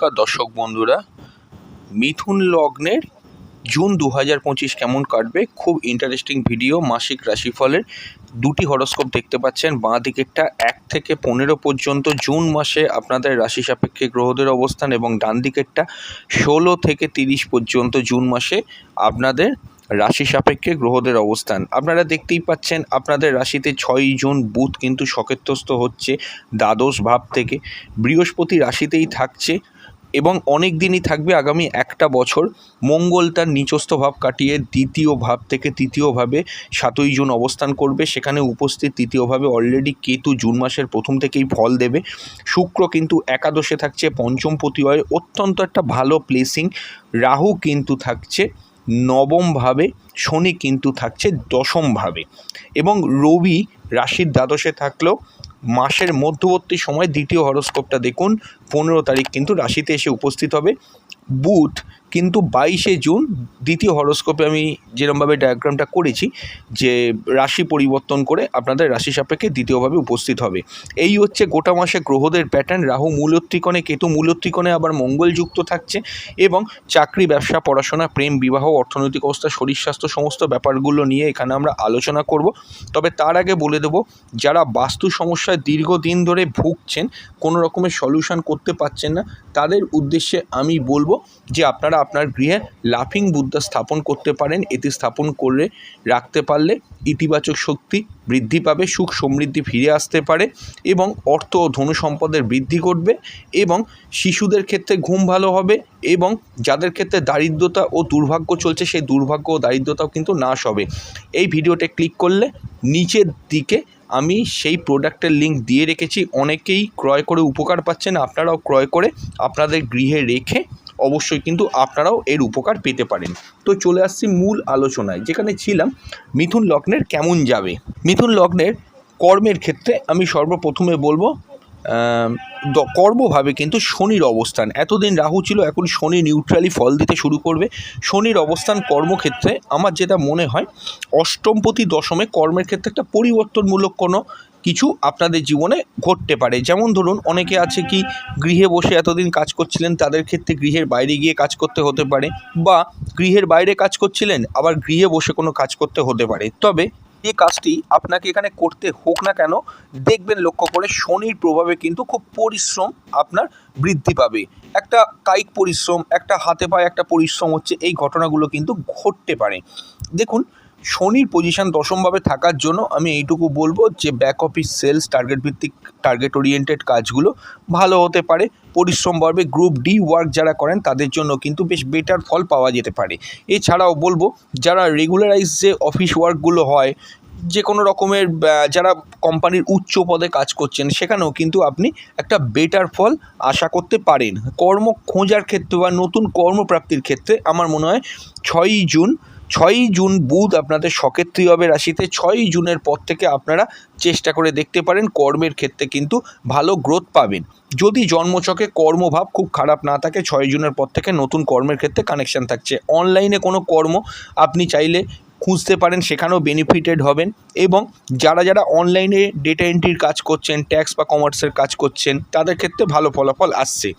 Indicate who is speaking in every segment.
Speaker 1: নমস্কার দর্শক বন্ধুরা। মিথুন লগ্নের জুন দু হাজার পঁচিশ কেমন কাটবে? খুব ইন্টারেস্টিং ভিডিও মাসিক রাশিফলের। দুটি হরস্কোপ দেখতে পাচ্ছেন। বাঁ দিকেরটা এক থেকে পনেরো পর্যন্ত জুন মাসে আপনাদের রাশি সাপেক্ষে গ্রহদের অবস্থান এবং ডান দিকেরটা ষোলো থেকে তিরিশ পর্যন্ত জুন মাসে আপনাদের রাশি সাপেক্ষে গ্রহদের অবস্থান। আপনারা দেখতেই পাচ্ছেন, আপনাদের রাশিতে ছয়ই জুন বুধ কিন্তু সকেতস্থ হচ্ছে দ্বাদশ ভাব থেকে। বৃহস্পতি রাশিতেই থাকছে। এবং অনেক দিনই থাকবে আগামী একটা বছর মঙ্গল তার নিচস্থ ভাব কাটিয়ে দ্বিতীয় ভাব থেকে তৃতীয় ভাবে সাতই জুন অবস্থান করবে। সেখানে উপস্থিত তৃতীয়ভাবে অলরেডি কেতু জুন মাসের প্রথম থেকেই ফল দেবে। শুক্র কিন্তু একাদশে থাকছে, পঞ্চম প্রতিহয় অত্যন্ত একটা ভালো প্লেসিং রাহু কিন্তু থাকছে নবমভাবে শনি কিন্তু থাকছে দশমভাবে এবং রবি রাশির দ্বাদশে থাকলেও মাসের মধ্যবর্তী সময় দ্বিতীয় হরস্কোপটা দেখুন পনেরো তারিখ কিন্তু রাশিতে এসে উপস্থিত হবে। বুধ কিন্তু বাইশে জুন দ্বিতীয় হরস্কোপে আমি যেরমভাবে ডায়াগ্রামটা করেছি যে রাশি পরিবর্তন করে আপনাদের রাশি সাপেক্ষে দ্বিতীয়ভাবে উপস্থিত হবে। এই হচ্ছে গোটা মাসে গ্রহদের প্যাটার্ন রাহু মূলত্রিকোণে, কেতু মূলত্রিকোণে আবার মঙ্গল যুক্ত থাকছে এবং চাকরি, ব্যবসা, পড়াশোনা, প্রেম, বিবাহ, অর্থনৈতিক অবস্থা, শরীর স্বাস্থ্য সমস্ত ব্যাপারগুলো নিয়ে এখানে আমরা আলোচনা করব। তবে তার আগে বলে দেব, যারা বাস্তু সমস্যায় দীর্ঘদিন ধরে ভুগছেন, কোনো রকমের সলিউশন করতে পারছেন না, তাদের উদ্দেশ্যে আমি বলব যে আপনারা আপনার গৃহে লাফিং বুদ্ধা স্থাপন করতে পারেন। এটি স্থাপন করে রাখতে পারলে ইতিবাচক শক্তি বৃদ্ধি পাবে, সুখ সমৃদ্ধি ফিরে আসতে পারে এবং অর্থ ও ধনু সম্পদের বৃদ্ধি ঘটবে এবং শিশুদের ক্ষেত্রে ঘুম ভালো হবে এবং যাদের ক্ষেত্রে দারিদ্রতা ও দুর্ভাগ্য চলছে, সেই দুর্ভাগ্য ও দারিদ্রতাও কিন্তু নাশ হবে। এই ভিডিওতে ক্লিক করলে নিচের দিকে আমি সেই প্রোডাক্টের লিঙ্ক দিয়ে রেখেছি। অনেকেই ক্রয় করে উপকার পাচ্ছেন, আপনারাও ক্রয় করে আপনাদের গৃহে রেখে অবশ্যই কিন্তু আপনারাও এর উপকার পেতে পারেন। তো চলে আসছি মূল আলোচনায়, যেখানে ছিলাম মিথুন লগ্নের কেমন যাবে। মিথুন লগ্নের কর্মের ক্ষেত্রে আমি সর্বপ্রথমে বলব কর্মভাবে কিন্তু শনির অবস্থান। এতদিন রাহু ছিল, এখন শনি নিউট্রালি ফল দিতে শুরু করবে। শনির অবস্থান কর্মক্ষেত্রে, আমার যেটা মনে হয়, অষ্টমপতি দশমে কর্মের ক্ষেত্রে একটা পরিবর্তনমূলক কোনো কিছু আপনাদের জীবনে ঘটতে পারে। যেমন ধরুন, অনেকে আছে কি, গৃহে বসে এতদিন কাজ করছিলেন, তাদের ক্ষেত্রে গৃহের বাইরে গিয়ে কাজ করতে হতে পারে বা গৃহের বাইরে কাজ করছিলেন, আবার গৃহে বসে কোনো কাজ করতে হতে পারে। তবে যে কাজটি আপনাকে এখানে করতে হোক না কেন, দেখবেন লক্ষ্য করে শনির প্রভাবে কিন্তু খুব পরিশ্রম আপনার বৃদ্ধি পাবে। একটা কায়িক পরিশ্রম, একটা হাতে পায়ে একটা পরিশ্রম হচ্ছে, এই ঘটনাগুলো কিন্তু ঘটতে পারে। দেখুন শনির পজিশন দশমভাবে থাকার জন্য আমি এইটুকু বলব যে ব্যাক অফিস সেলস টার্গেট ভিত্তিক টার্গেট ওরিয়েন্টেড কাজগুলো ভালো হতে পারে। পরিশ্রম বাড়বে গ্রুপ ডি ওয়ার্ক যারা করেন তাদের জন্য কিন্তু বেশ বেটার ফল পাওয়া যেতে পারে। এছাড়াও বলব, যারা রেগুলারাইজ যে অফিস ওয়ার্কগুলো হয়, যে কোনো রকমের যারা কোম্পানির উচ্চ পদে কাজ করছেন, সেখানেও কিন্তু আপনি একটা বেটার ফল আশা করতে পারেন। কর্ম খোঁজার ক্ষেত্রে বা নতুন কর্মপ্রাপ্তির ক্ষেত্রে আমার মনে হয় ছয়ই জুন ছয়ই জুন বুধ আপনাদের সকেত্রী হবে রাশিতে, ছয়ই জুনের পর থেকে আপনারা চেষ্টা করে দেখতে পারেন, কর্মের ক্ষেত্রে কিন্তু ভালো গ্রোথ পাবেন। যদি জন্মছকে কর্মভাব খুব খারাপ না থাকে ছয় জুনের পর থেকে নতুন কর্মের ক্ষেত্রে কানেকশান থাকছে। অনলাইনে কোনো কর্ম আপনি চাইলে খুঁজতে পারেন, সেখানেও বেনিফিটেড হবেন এবং যারা যারা অনলাইনে ডেটা এন্ট্রির কাজ করছেন ট্যাক্স বা কমার্সের কাজ করছেন, তাদের ক্ষেত্রে ভালো ফলাফল আসছে।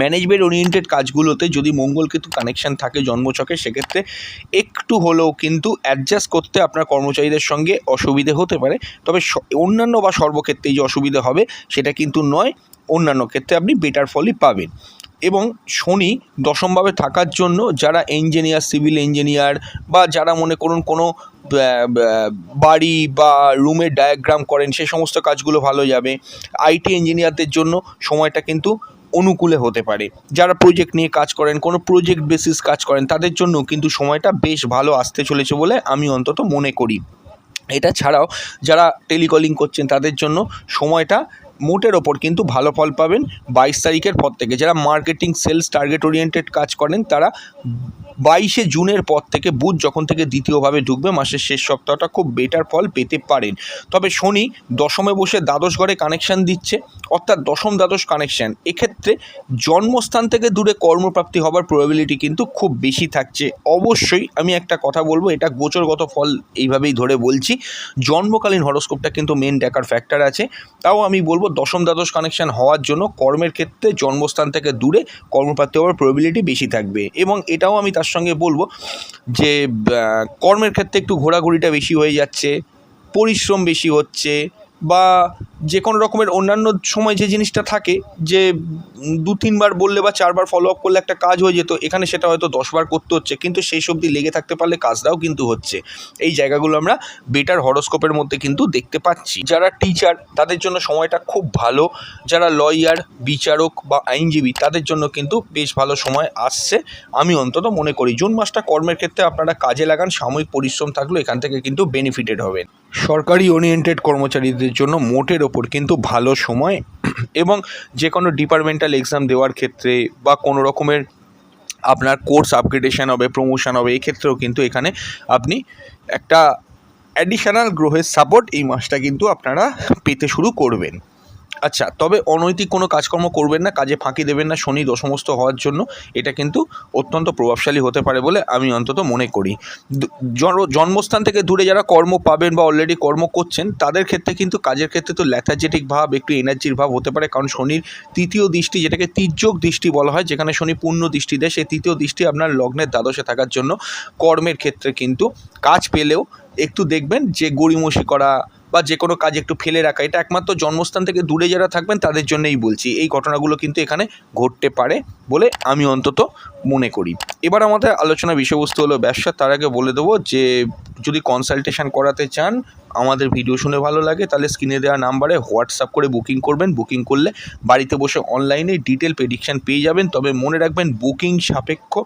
Speaker 1: ম্যানেজমেন্ট ওরিয়েন্টেড কাজগুলোতে যদি মঙ্গল কিন্তু কানেকশান থাকে জন্মছকে, সেক্ষেত্রে একটু হলেও কিন্তু অ্যাডজাস্ট করতে আপনার কর্মচারীদের সঙ্গে অসুবিধে হতে পারে। তবে অন্যান্য বা সর্বক্ষেত্রে যে অসুবিধে হবে, সেটা কিন্তু নয়, অন্যান্য ক্ষেত্রে আপনি বেটার ফলই পাবেন। এবং শনি দশমভাবে থাকার জন্য যারা ইঞ্জিনিয়ার সিভিল ইঞ্জিনিয়ার বা যারা মনে করুন কোনো বাড়ি বা রুমের ডায়াগ্রাম করেন, সে সমস্ত কাজগুলো ভালো যাবে। আইটি ইঞ্জিনিয়ারদের জন্য সময়টা কিন্তু অনুকূলে হতে পারে। যারা প্রজেক্ট নিয়ে কাজ করেন, কোনো প্রজেক্ট বেসিস কাজ করেন, তাদের জন্য কিন্তু সময়টা বেশ ভালো আসতে চলেছে বলে আমি অন্তত মনে করি। এটা ছাড়াও যারা টেলিকলিং করছেন, তাদের জন্য সময়টা মোটের ওপর কিন্তু ভালো ফল পাবেন বাইশ তারিখের পর থেকে। যারা মার্কেটিং সেলস টার্গেট ওরিয়েন্টেড কাজ করেন, তারা বাইশে জুনের পর থেকে বুধ যখন থেকে দ্বিতীয়ভাবে ঢুকবে মাসের শেষ সপ্তাহটা খুব বেটার ফল পেতে পারেন তবে শনি দশমে বসে দ্বাদশ ঘরে কানেকশান দিচ্ছে। অর্থাৎ দশম দ্বাদশ কানেকশান এক্ষেত্রে জন্মস্থান থেকে দূরে কর্মপ্রাপ্তি হবার প্রবাবিলিটি কিন্তু খুব বেশি থাকছে। অবশ্যই আমি একটা কথা বলব, এটা গোচরগত ফল এইভাবেই ধরে বলছি। জন্মকালীন হরস্কোপটা কিন্তু মেন দেখার ফ্যাক্টর আছে। তাও আমি বলব, দশম দ্বাদশ কানেকশান হওয়ার জন্য কর্মের ক্ষেত্রে জন্মস্থান থেকে দূরে কর্মপ্রাপ্তি হওয়ার প্রবিলিটি বেশি থাকবে। এবং এটাও আমি তার সঙ্গে বলব যে কর্মের ক্ষেত্রে একটু ঘোরাঘুরিটা বেশি হয়ে যাচ্ছে পরিশ্রম বেশি হচ্ছে বা যে কোনো রকমের অন্যান্য সময় যে জিনিসটা থাকে, যে দু তিনবার বললে বা চারবার ফলো আপ করলে একটা কাজ হয়ে যেত, এখানে সেটা হয়তো দশবার করতে হচ্ছে, কিন্তু সেই সবদি লেগে থাকতে পারলে কাজটাও কিন্তু হচ্ছে। এই জায়গাগুলো আমরা বেটার হরোস্কোপের মধ্যে কিন্তু দেখতে পাচ্ছি। যারা টিচার তাদের জন্য সময়টা খুব ভালো। যারা লয়ার বিচারক বা আইনজীবী, তাদের জন্য কিন্তু বেশ ভালো সময় আসছে। আমি অন্তত মনে করি, জুন মাসটা কর্মের ক্ষেত্রে আপনারা কাজে লাগান, সাময়িক পরিশ্রম থাকলেও এখান থেকে কিন্তু বেনিফিটেড হবেন। সরকারি ওরিয়েন্টেড কর্মচারীদের জন্য মোটের ওপর কিন্তু ভালো সময় এবং যে কোনো ডিপার্টমেন্টাল এক্সাম দেওয়ার ক্ষেত্রে বা কোনো রকমের আপনার কোর্স আপগ্রেডেশন হবে প্রমোশন হবে, এক্ষেত্রেও কিন্তু এখানে আপনি একটা অ্যাডিশনাল গ্রহের সাপোর্ট এই মাসটা কিন্তু আপনারা পেতে শুরু করবেন। আচ্ছা তবে অনৈতিক কোনো কাজকর্ম করবেন না, কাজে ফাঁকি দেবেন না, শনি দশমস্ত হওয়ার জন্য। এটা কিন্তু অত্যন্ত প্রভাবশালী হতে পারে বলে আমি অন্তত মনে করি। জন্মস্থান থেকে দূরে যারা কর্ম পাবেন বা অলরেডি কর্ম করছেন, তাদের ক্ষেত্রে কিন্তু কাজের ক্ষেত্রে তো ল্যাথাজেটিক ভাব, একটু এনার্জির ভাব হতে পারে। কারণ শনির তৃতীয় দৃষ্টি যেটাকে তির্যক দৃষ্টি বলা হয়, যেখানে শনি পূর্ণ দৃষ্টি দেয়, সেই তৃতীয় দৃষ্টি আপনার লগ্নের দ্বাদশে থাকার জন্য কর্মের ক্ষেত্রে কিন্তু কাজ পেলেও একটু দেখবেন যে গড়িমসি করা বা যে কোনো কাজ একটু ফেলে রাখা, এটা একমাত্র জন্মস্থান থেকে দূরে যারা থাকবেন তাদের জন্যেই বলছি। এই ঘটনাগুলো কিন্তু এখানে ঘটতে পারে বলে আমি অন্তত মনে করি। এবার আমাদের আলোচনা বিষয়বস্তু হলো ব্যবসা। তার আগে বলে দেবো যে, যদি কনসালটেশন করাতে চান, আমাদের ভিডিও শুনে ভালো লাগে, তাহলে স্ক্রিনে দেওয়া নাম্বারে হোয়াটসঅ্যাপ করে বুকিং করবেন। বুকিং করলে বাড়িতে বসে অনলাইনে ডিটেল প্রেডিকশান পেয়ে যাবেন। তবে মনে রাখবেন বুকিং সাপেক্ষ।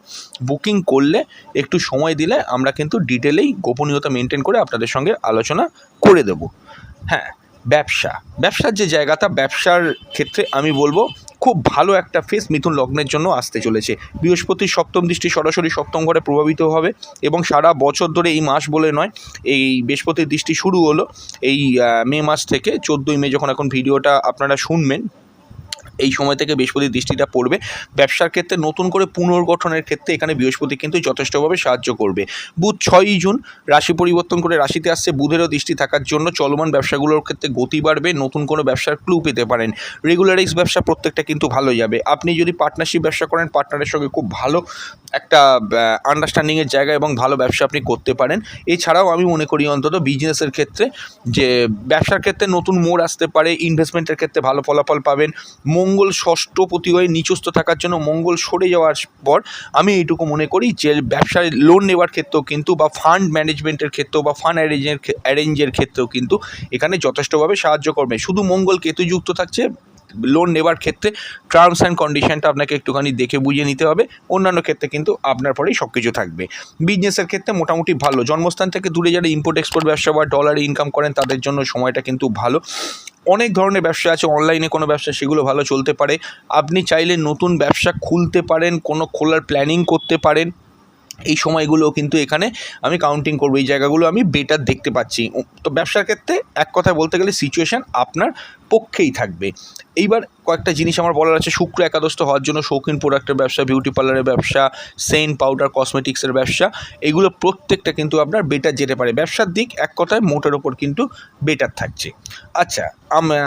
Speaker 1: বুকিং করলে একটু সময় দিলে আমরা কিন্তু ডিটেলেই গোপনীয়তা মেনটেন করে আপনাদের সঙ্গে আলোচনা করে দেব। হ্যাঁ ব্যবসা। ব্যবসার যে জায়গাটা, ব্যবসার ক্ষেত্রে আমি বলব খুব ভালো একটা ফেস মিথুন লগ্নের জন্য আসতে চলেছে। বৃহস্পতির সপ্তম দৃষ্টি সরাসরি সপ্তম ঘরে প্রভাবিত হবে এবং সারা বছর ধরে এই মাস বলে নয়, এই বৃহস্পতির দৃষ্টি শুরু হলো। এই মে মাস থেকে চোদ্দোই মে যখন এখন ভিডিওটা আপনারা শুনবেন এই সময় থেকে বৃহস্পতির দৃষ্টিটা পড়বে। ব্যবসার ক্ষেত্রে নতুন করে পুনর্গঠনের ক্ষেত্রে এখানে বৃহস্পতি কিন্তু যথেষ্টভাবে সাহায্য করবে। বুধ ছয়ই জুন, রাশি পরিবর্তন করে রাশিতে আসছে বুধেরও দৃষ্টি থাকার জন্য চলমান ব্যবসাগুলোর ক্ষেত্রে গতি বাড়বে, নতুন কোনো ব্যবসার ক্লু পেতে পারেন। রেগুলারাইজ ব্যবসা প্রত্যেকটা কিন্তু ভালো যাবে। আপনি যদি পার্টনারশিপ ব্যবসা করেন পার্টনারের সঙ্গে খুব ভালো একটা আন্ডারস্ট্যান্ডিংয়ের জায়গা এবং ভালো ব্যবসা আপনি করতে পারেন। এছাড়াও আমি মনে করি অন্তত বিজনেসের ক্ষেত্রে যে ব্যবসার ক্ষেত্রে নতুন মোড় আসতে পারে ইনভেস্টমেন্টের ক্ষেত্রে ভালো ফলাফল পাবেন। মঙ্গল ষষ্ঠ প্রতি হয়ে নিচস্থ থাকার জন্য মঙ্গল সরে যাওয়ার পর আমি এইটুকু মনে করি যে ব্যবসায় লোন নেওয়ার ক্ষেত্রেও কিন্তু বা ফান্ড ম্যানেজমেন্টের ক্ষেত্রেও বা ফান্ড অ্যারেঞ্জের অ্যারেঞ্জের ক্ষেত্রেও কিন্তু এখানে যথেষ্টভাবে সাহায্য করবে। শুধু মঙ্গল কেতু যুক্ত থাকছে লোন নেওয়ার ক্ষেত্রে টার্মস অ্যান্ড কন্ডিশনটা আপনাকে একটুখানি দেখে বুঝে নিতে হবে। অন্যান্য ক্ষেত্রে কিন্তু আপনার পরেই সব কিছু থাকবে। বিজনেসের ক্ষেত্রে মোটামুটি ভালো। জন্মস্থান থেকে দূরে যারা ইম্পোর্ট এক্সপোর্ট ব্যবসা বা ডলারে ইনকাম করেন, তাদের জন্য সময়টা কিন্তু ভালো। অনেক ধরনের ব্যবসা আছে অনলাইনে কোনো ব্যবসা সেগুলো ভালো চলতে পারে। আপনি চাইলে নতুন ব্যবসা খুলতে পারেন, কোনো খোলার প্ল্যানিং করতে পারেন। এই সময়গুলো কিন্তু এখানে আমি কাউন্টিং করব। এই জায়গাগুলো আমি বেটার দেখতে পাচ্ছি। তো ব্যবসার ক্ষেত্রে এক কথায় বলতে গেলে সিচুয়েশান আপনার পক্ষেই থাকবে। এইবার কয়েকটা জিনিস আমার বলার আছে। শুক্র একাদশত হওয়ার জন্য শৌখিন প্রোডাক্টের ব্যবসা বিউটি পার্লারের ব্যবসা সেন্ট পাউডার কসমেটিক্সের ব্যবসা, এগুলো প্রত্যেকটা কিন্তু আপনার বেটার যেতে পারে। ব্যবসার দিক এক কথায় মোটের ওপর কিন্তু বেটার থাকছে। আচ্ছা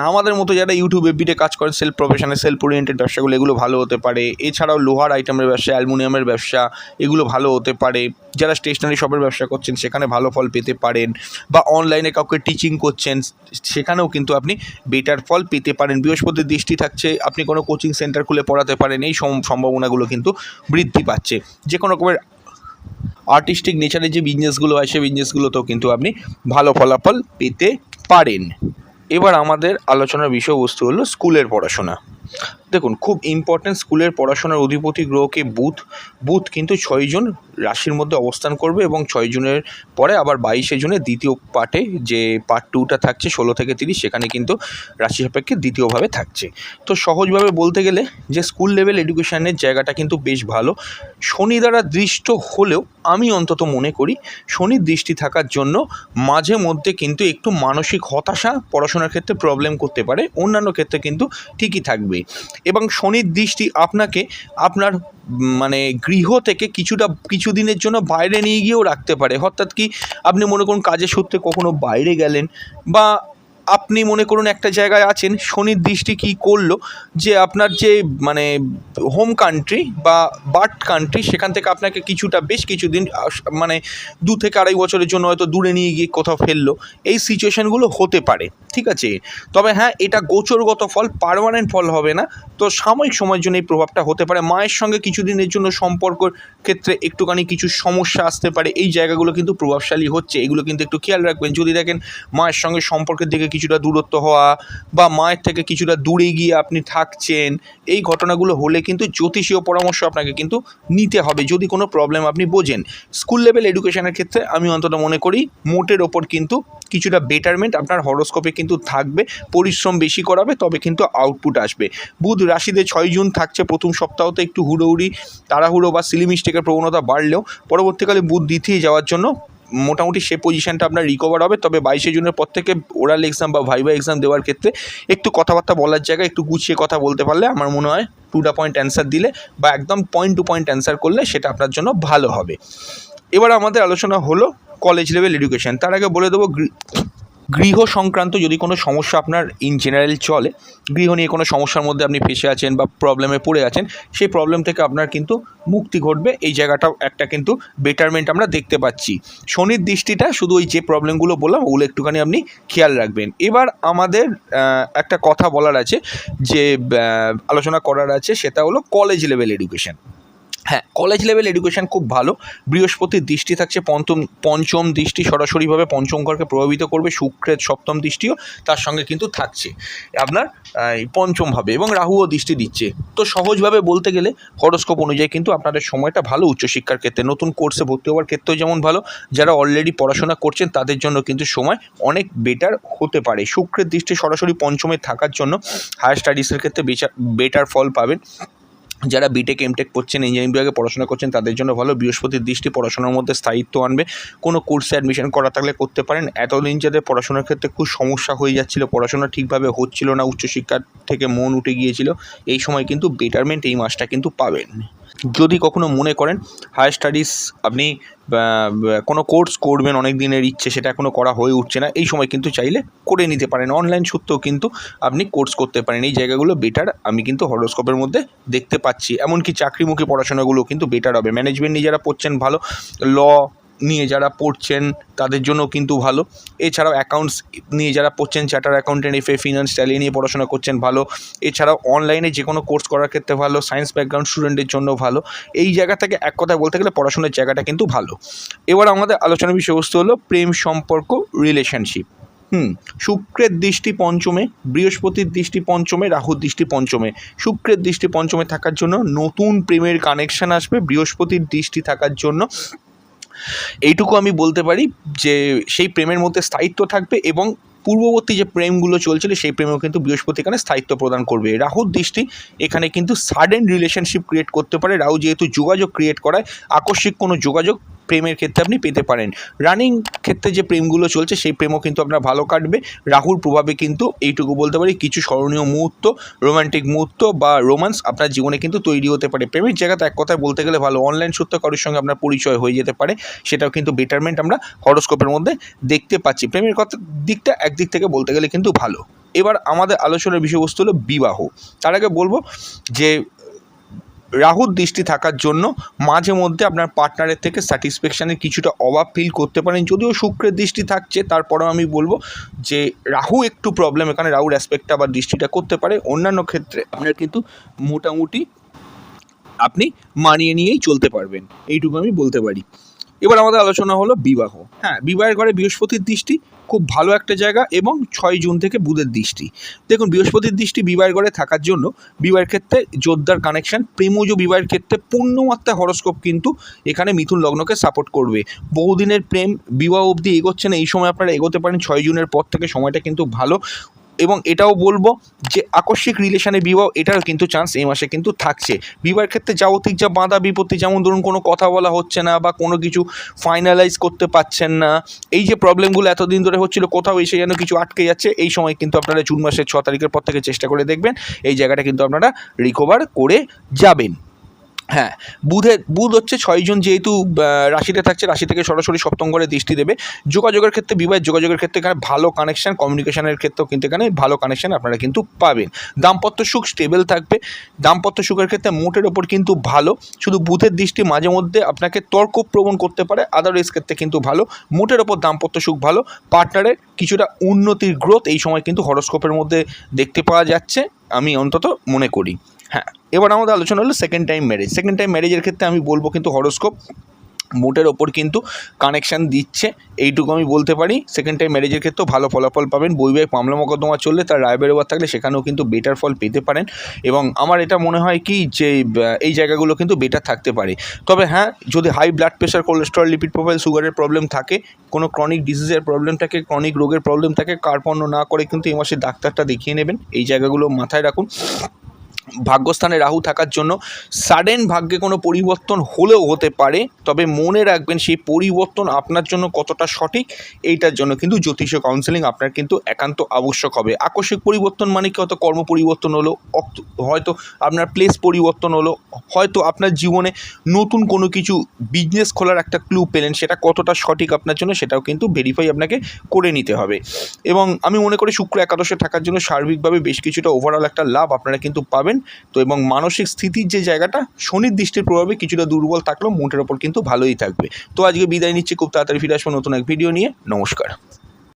Speaker 1: আমাদের মতো যারা ইউটিউব এফবিতে কাজ করেন সেলফ প্রফেশনে সেলফ ওরিয়েন্টেড ব্যবসাগুলো, এগুলো ভালো হতে পারে। এছাড়াও লোহার আইটেমের ব্যবসা, অ্যালুমিনিয়ামের ব্যবসা, এগুলো ভালো হতে পারে। যারা স্টেশনারি শপের ব্যবসা করছেন, সেখানে ভালো ফল পেতে পারেন। বা অনলাইনে কাউকে টিচিং করছেন, সেখানেও কিন্তু আপনি বেটার ফল পেতে পারেন। বৃহস্পতির দৃষ্টি থাকছে, আপনি কোনো কোচিং সেন্টার খুলে পড়াতে পারেন, এই সম- সম্ভাবনাগুলো কিন্তু বৃদ্ধি পাচ্ছে। যে কোনো রকমের আর্টিস্টিক নেচারের যে বিজনেসগুলো হয় সেই বিজনেসগুলোতেও কিন্তু আপনি ভালো ফলাফল পেতে পারেন। এবার আমাদের আলোচনার বিষয়বস্তু হলো স্কুলের পড়াশোনা। দেখুন, খুব ইম্পর্ট্যান্ট স্কুলের পড়াশোনার অধিপতি গ্রহকে বুধ বুধ কিন্তু ছয় জুন রাশির মধ্যে অবস্থান করবে এবং ছয় জুনের পরে আবার বাইশে জুনের দ্বিতীয় পার্টে যে পার্ট টুটা থাকছে, ষোলো থেকে তিরিশ, সেখানে কিন্তু রাশি সাপেক্ষে দ্বিতীয়ভাবে থাকছে। তো সহজভাবে বলতে গেলে যে স্কুল লেভেল এডুকেশনের জায়গাটা কিন্তু বেশ ভালো। শনি দ্বারা দৃষ্ট হলেও আমি অন্তত মনে করি শনির দৃষ্টি থাকার জন্য মাঝে মধ্যে কিন্তু একটু মানসিক হতাশা পড়াশোনার ক্ষেত্রে প্রবলেম করতে পারে। অন্যান্য ক্ষেত্রে কিন্তু ঠিকই থাকবে এবং শনির দৃষ্টি আপনাকে আপনার মানে গৃহ থেকে কিছুটা কিছু দিনের জন্য বাইরে নিয়ে গিয়েও রাখতে পারে। অর্থাৎ কি আপনি মনে করুন কাজের সূত্রে কখনও বাইরে গেলেন বা আপনি মনে করুন একটা জায়গায় আছেন, শনির দৃষ্টি কী করল, যে আপনার যে মানে হোম কান্ট্রি বা বার্থ কান্ট্রি সেখান থেকে আপনাকে কিছুটা, বেশ কিছুদিন মানে দু থেকে আড়াই বছরের জন্য হয়তো দূরে নিয়ে গিয়ে কোথাও ফেলল, এই সিচুয়েশানগুলো হতে পারে, ঠিক আছে? তবে হ্যাঁ এটা গোচরগত ফল পারমানেন্ট ফল হবে না, তো সাময়িক সময়ের জন্য এই প্রভাবটা হতে পারে। মায়ের সঙ্গে কিছুদিনের জন্য সম্পর্কর ক্ষেত্রে একটুখানি কিছু সমস্যা আসতে পারে, এই জায়গাগুলো কিন্তু প্রভাবশালী হচ্ছে, এগুলো কিন্তু একটু খেয়াল রাখবেন। যদি দেখেন মায়ের সঙ্গে সম্পর্কের দিকে কিছুটা দূরত্ব হওয়া বা মায়ের থেকে কিছুটা দূরে গিয়ে আপনি থাকছেন, এই ঘটনাগুলো হলে কিন্তু জ্যোতিষীয় পরামর্শ আপনাকে কিন্তু নিতে হবে যদি কোনো প্রবলেম আপনি বোঝেন। স্কুল লেভেল এডুকেশনের ক্ষেত্রে আমি অন্তত মনে করি মোটের ওপর কিন্তু কিছুটা বেটারমেন্ট আপনার হরোস্কোপে কিন্তু থাকবে, পরিশ্রম বেশি করাবে, তবে কিন্তু আউটপুট আসবে। বুধ রাশিতে ছয় জুন থাকছে, প্রথম সপ্তাহতে একটু হুড়োহুড়ি, তাড়াহুড়ো বা সিলিমিস্টেকের প্রবণতা বাড়লেও পরবর্তীকালে বুধ দ্বিতীয় যাওয়ার জন্য মোটামুটি সে পজিশনটা আপনার রিকভার হবে। তবে বাইশে জুনের পর থেকে ওরাল এক্সাম বা ভাইবা এক্সাম দেওয়ার ক্ষেত্রে একটু কথাবার্তা বলার জায়গায় একটু গুছিয়ে কথা বলতে পারলে আমার মনে হয় টু ডা পয়েন্ট অ্যান্সার দিলে বা একদম পয়েন্ট টু পয়েন্ট অ্যান্সার করলে সেটা আপনার জন্য ভালো হবে। এবার আমাদের আলোচনা হলো কলেজ লেভেল এডুকেশান তার আগে বলে দেবো গৃহ সংক্রান্ত যদি কোনো সমস্যা আপনার ইন জেনারেল চলে, গৃহ নিয়ে কোনো সমস্যার মধ্যে আপনি ফেসে আছেন বা প্রবলেমে পড়ে আছেন, সেই প্রবলেম থেকে আপনার কিন্তু মুক্তি ঘটবে। এই জায়গাটাও একটা কিন্তু বেটারমেন্ট আমরা দেখতে পাচ্ছি। শনির দৃষ্টিটা শুধু ওই যে প্রবলেমগুলো বললাম, ওগুলো একটুখানি আপনি খেয়াল রাখবেন। এবার আমাদের একটা কথা বলার আছে, যে আলোচনা করার আছে, সেটা হলো কলেজ লেভেল এডুকেশন হ্যাঁ কলেজ লেভেল এডুকেশন খুব ভালো। বৃহস্পতির দৃষ্টি থাকছে পঞ্চম পঞ্চম দৃষ্টি সরাসরিভাবে পঞ্চম ঘরকে প্রভাবিত করবে। শুক্রের সপ্তম দৃষ্টিও তার সঙ্গে কিন্তু থাকছে। আপনার পঞ্চমভাবে এবং রাহুও দৃষ্টি দিচ্ছে। তো সহজভাবে বলতে গেলে হরস্কোপ অনুযায়ী কিন্তু আপনাদের সময়টা ভালো উচ্চশিক্ষার ক্ষেত্রে। নতুন কোর্সে ভর্তি হওয়ার ক্ষেত্রেও যেমন ভালো। যারা অলরেডি পড়াশোনা করছেন, তাদের জন্য কিন্তু সময় অনেক বেটার হতে পারে। শুক্রের দৃষ্টি সরাসরি পঞ্চমে থাকার জন্য হায়ার স্টাডিজের ক্ষেত্রে বেটার ফল পাবেন। যারা বিটেক এমটেক করছেন ইঞ্জিনিয়ারিং বিভাগে পড়াশোনা করছেন, তাদের জন্য ভালো। বৃহস্পতির দৃষ্টি পড়াশোনার মধ্যে স্থায়িত্ব আনবে। কোনো কোর্সে অ্যাডমিশন করা থাকলে করতে পারেন। এতদিন যাদের পড়াশোনার ক্ষেত্রে খুব সমস্যা হয়ে যাচ্ছিল, পড়াশোনা ঠিকভাবে হচ্ছিল না, উচ্চশিক্ষার থেকে মন উঠে গিয়েছিল, এই সময় কিন্তু বেটারমেন্ট এই মাসটা কিন্তু পাবেন। যদি কখনো মনে করেন হায়ার স্টাডিজ আপনি কোনো কোর্স করবেন অনেক দিনের ইচ্ছে, সেটা এখনও করা হয়ে উঠছে না, এই সময় কিন্তু চাইলে করে নিতে পারেন। অনলাইন সূত্রেও কিন্তু আপনি কোর্স করতে পারেন। এই জায়গাগুলো বেটার আমি কিন্তু হরোস্কোপের মধ্যে দেখতে পাচ্ছি। এমনকি চাকরিমুখী পড়াশোনাগুলো কিন্তু বেটার হবে। ম্যানেজমেন্ট নিয়ে যারা পড়ছেন, ভালো। ল নিয়ে যারা পড়ছেন তাদের জন্য কিন্তু ভালো। এছাড়াও অ্যাকাউন্টস নিয়ে যারা পড়ছেন charter accountant FA finance Tally নিয়ে পড়াশোনা করছেন ভালো। এছাড়াও অনলাইনে যে কোনো কোর্স করার ক্ষেত্রে ভালো সায়েন্স ব্যাকগ্রাউন্ড স্টুডেন্টের জন্য ভালো। এই জায়গা থেকে এক কথায় বলতে গেলে পড়াশোনার জায়গাটা কিন্তু ভালো। এবার আমাদের আলোচনার বিষয়বস্তু হলো প্রেম সম্পর্ক রিলেশনশিপ হুম, শুক্রের দৃষ্টি পঞ্চমে, বৃহস্পতির দৃষ্টি পঞ্চমে, রাহুর দৃষ্টি পঞ্চমে। শুক্রের দৃষ্টি পঞ্চমে থাকার জন্য নতুন প্রেমের কানেকশন আসবে, বৃহস্পতির দৃষ্টি থাকার জন্য। এইটুকু আমি বলতে পারি যে সেই প্রেমের মধ্যে স্থায়িত্ব থাকবে এবং পূর্ববর্তী যে প্রেমগুলো চলছিল সেই প্রেমেও কিন্তু বৃহস্পতি এখানে স্থায়িত্ব প্রদান করবে। রাহুর দৃষ্টি এখানে কিন্তু সাডেন রিলেশনশিপ ক্রিয়েট করতে পারে। রাহু যেহেতু যোগাযোগ ক্রিয়েট করায়, আকস্মিক কোনো যোগাযোগ প্রেমের ক্ষেত্রে আপনি পেতে পারেন। রানিং ক্ষেত্রে যে প্রেমগুলো চলছে, সেই প্রেমও কিন্তু আপনার ভালো কাটবে। রাহুর প্রভাবে কিন্তু এইটুকু বলতে পারি, কিছু স্মরণীয় মুহূর্ত রোমান্টিক মুহূর্ত বা রোমান্স আপনার জীবনে কিন্তু তৈরি হতে পারে। প্রেমের জায়গাতে এক কথায় বলতে গেলে ভালো অনলাইন সূত্রে কারোর সঙ্গে আপনার পরিচয় হয়ে যেতে পারে, সেটাও কিন্তু বেটারমেন্ট আমরা হরোস্কোপের মধ্যে দেখতে পাচ্ছি। প্রেমের কথা দিকটা একদিক থেকে বলতে গেলে কিন্তু ভালো। এবার আমাদের আলোচনার বিষয়বস্তু হলো বিবাহ। তার আগে বলব যে রাহুর দৃষ্টি থাকার জন্য মাঝে মধ্যে আপনার পার্টনারের থেকে স্যাটিসফ্যাকশানের কিছুটা অভাব ফিল করতে পারেন। যদিও শুক্রের দৃষ্টি থাকছে, তারপরেও আমি বলব যে রাহু একটু প্রবলেম এখানে রাহুর অ্যাসপেক্টটা বা দৃষ্টিটা করতে পারে। অন্যান্য ক্ষেত্রে আপনার কিন্তু মোটামুটি আপনি মানিয়ে নিয়েই চলতে পারবেন। এইটুকু আমি বলতে পারি। এবার আমাদের আলোচনা হলো বিবাহ। হ্যাঁ বিবাহের ঘরে বৃহস্পতির দৃষ্টি খুব ভালো একটা জায়গা এবং ছয় জুন থেকে বুধের দৃষ্টি। দেখুন, বৃহস্পতির দৃষ্টি বিবাহের ঘরে থাকার জন্য বিবাহের ক্ষেত্রে জোরদার কানেকশন প্রেমজ বিবাহের ক্ষেত্রে পূর্ণমাত্রা হরস্কোপ কিন্তু এখানে মিথুন লগ্নকে সাপোর্ট করবে। বহুদিনের প্রেম, বিবাহ অবধি এগোচ্ছে না, এই সময় আপনারা এগোতে পারেন, ছয় জুনের পর থেকে সময়টা কিন্তু ভালো। এবং এটাও বলব যে আকস্মিক রিলেশনে বিবাহ, এটারও কিন্তু চান্স এই মাসে কিন্তু থাকছে। বিবাহের ক্ষেত্রে যাবতীয় যা বাঁধা বিপত্তি, যেমন ধরুন কোনো কথা বলা হচ্ছে না বা কোনো কিছু ফাইনালাইজ করতে পারছেন না, এই যে প্রবলেমগুলো এতদিন ধরে হচ্ছিল, কোথাও এসে যেন কিছু আটকে যাচ্ছে, এই সময় কিন্তু আপনারা জুন মাসের ছ তারিখের পর থেকে চেষ্টা করে দেখবেন, এই জায়গাটা কিন্তু আপনারা রিকভার করে যাবেন। হ্যাঁ বুধের, বুধ হচ্ছে ছয়জন যেহেতু রাশিতে থাকছে, রাশি থেকে সরাসরি সপ্তম ঘরে দৃষ্টি দেবে। যোগাযোগের ক্ষেত্রে বিবাহের যোগাযোগের ক্ষেত্রে এখানে ভালো কানেকশন কমিউনিকেশনের ক্ষেত্রেও কিন্তু এখানে ভালো কানেকশন আপনারা কিন্তু পাবেন। দাম্পত্য সুখ স্টেবল থাকবে। দাম্পত্য সুখের ক্ষেত্রে মোটের ওপর কিন্তু ভালো। শুধু বুধের দৃষ্টি মাঝে মধ্যে আপনাকে তর্ক প্রবণ করতে পারে আদারওয়াইজ ক্ষেত্রে কিন্তু ভালো। মোটের ওপর দাম্পত্য সুখ ভালো। পার্টনারের কিছুটা উন্নতির গ্রোথ এই সময় কিন্তু হরস্কোপের মধ্যে দেখতে পাওয়া যাচ্ছে। আমি অন্তত মনে করি। হ্যাঁ এবার আমাদের আলোচনা হলো second time marriage second time ম্যারেজের ক্ষেত্রে আমি বলব কিন্তু হরস্কোপ মোটের ওপর কিন্তু কানেকশান দিচ্ছে, এইটুকু আমি বলতে পারি। সেকেন্ড টাইম ম্যারেজের ক্ষেত্রেও ভালো ফলাফল পাবেন। বৈবাহিক মামলা মোকদ্দমা চললে তার রায় বেরোবার থাকলে সেখানেও কিন্তু বেটার ফল পেতে পারেন। এবং আমার এটা মনে হয় কি যে এই জায়গাগুলো কিন্তু বেটার থাকতে পারে। তবে হ্যাঁ যদি high blood pressure cholesterol lipid profile সুগারের প্রবলেম থাকে, কোনো ক্রনিক ডিজিজের প্রবলেম থাকে ক্রনিক রোগের প্রবলেম থাকে কার্পণ্য না করে কিন্তু এই মাসে ডাক্তারটা দেখিয়ে নেবেন। এই জায়গাগুলো মাথায় রাখুন। ভাগ্যস্থানে রাহু থাকার জন্য সাডেন ভাগ্যে কোনো পরিবর্তন হলেও হতে পারে, তবে মনে রাখবেন সেই পরিবর্তন আপনার জন্য কতটা সঠিক, এইটার জন্য কিন্তু জ্যোতিষ কাউন্সেলিং আপনার কিন্তু একান্ত আবশ্যক হবে। আকস্মিক পরিবর্তন মানে কি? হয়তো কর্ম পরিবর্তন হলো হয়তো আপনার প্লেস পরিবর্তন হলো, হয়তো আপনার জীবনে নতুন কোনো কিছু বিজনেস খোলার একটা ক্লু পেলেন, সেটা কতটা সঠিক আপনার জন্য সেটাও কিন্তু ভেরিফাই আপনাকে করে নিতে হবে। এবং আমি মনে করি শুক্র একাদশে থাকার জন্য সার্বিকভাবে বেশ কিছুটা ওভারঅল একটা লাভ আপনারা কিন্তু পাবেন। তো এবং মানসিক স্থিতির যে জায়গাটা, শনির দৃষ্টির প্রভাবে কিছুটা দুর্বল থাকলেও মোটের ওপর কিন্তু ভালোই থাকবে। তো আজকে বিদায় নিচ্ছি, খুব তাড়াতাড়ি ফিরে আসব নতুন এক ভিডিও নিয়ে। নমস্কার।